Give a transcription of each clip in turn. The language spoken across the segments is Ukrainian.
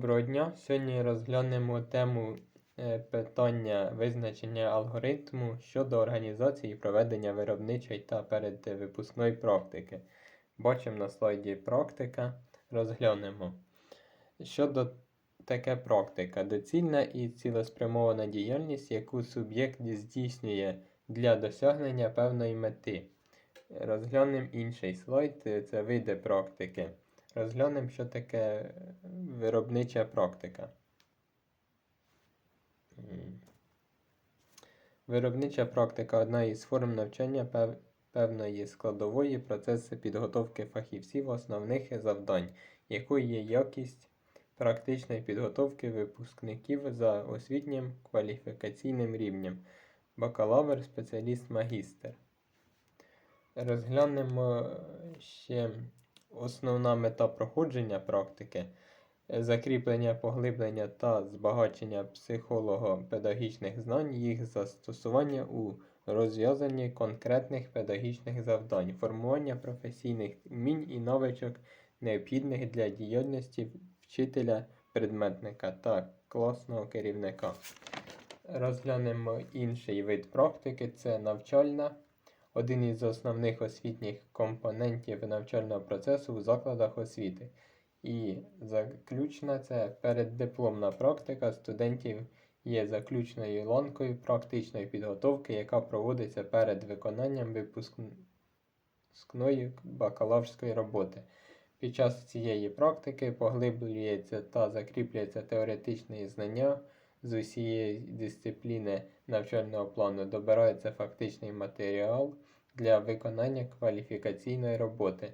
Доброго дня! Сьогодні розглянемо тему е, питання визначення алгоритму щодо організації і проведення виробничої та передвипускної практики. Бачимо на слайді практика. Розглянемо. Щодо таке практика, доцільна і цілеспрямована діяльність, яку суб'єкт здійснює для досягнення певної мети. Розглянемо інший слайд, це види практики. Розглянемо, що таке виробнича практика. Виробнича практика одна із форм навчання пев- певної складової процесу підготовки фахівців основних завдань, якою є якість практичної підготовки випускників за освітнім кваліфікаційним рівнем бакалавр, спеціаліст, магістр. Розглянемо ще основна мета проходження практики, закріплення, поглиблення та збагачення психолого-педагогічних знань, їх застосування у розв'язанні конкретних педагогічних завдань, формування професійних вмінь і навичок, необхідних для діяльності вчителя, предметника та класного керівника. Розглянемо інший вид практики це навчальна. Один із основних освітніх компонентів навчального процесу у закладах освіти. І заключна це переддипломна практика студентів є заключною ланкою практичної підготовки, яка проводиться перед виконанням випускної бакалаврської роботи. Під час цієї практики поглиблюється та закріплюється теоретичні знання з усієї дисципліни навчального плану, добирається фактичний матеріал для виконання кваліфікаційної роботи.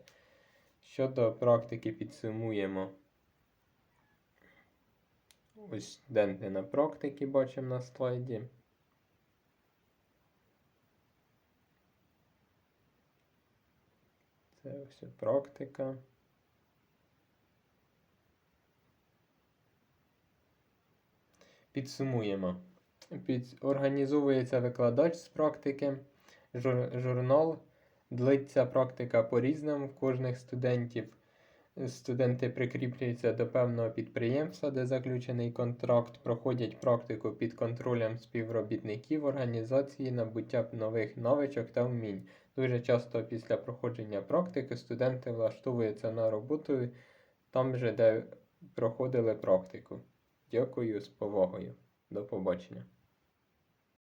Щодо практики підсумуємо. Ось денти на практики бачимо на слайді. Це ось практика. Підсумуємо. Під... Організовується викладач з практики, жур... журнал. Длиться практика по-різному в кожних студентів. Студенти прикріплюються до певного підприємства, де заключений контракт, проходять практику під контролем співробітників організації набуття нових навичок та вмінь. Дуже часто після проходження практики студенти влаштовуються на роботу там же, де проходили практику. Дякую з повагою. До побачення.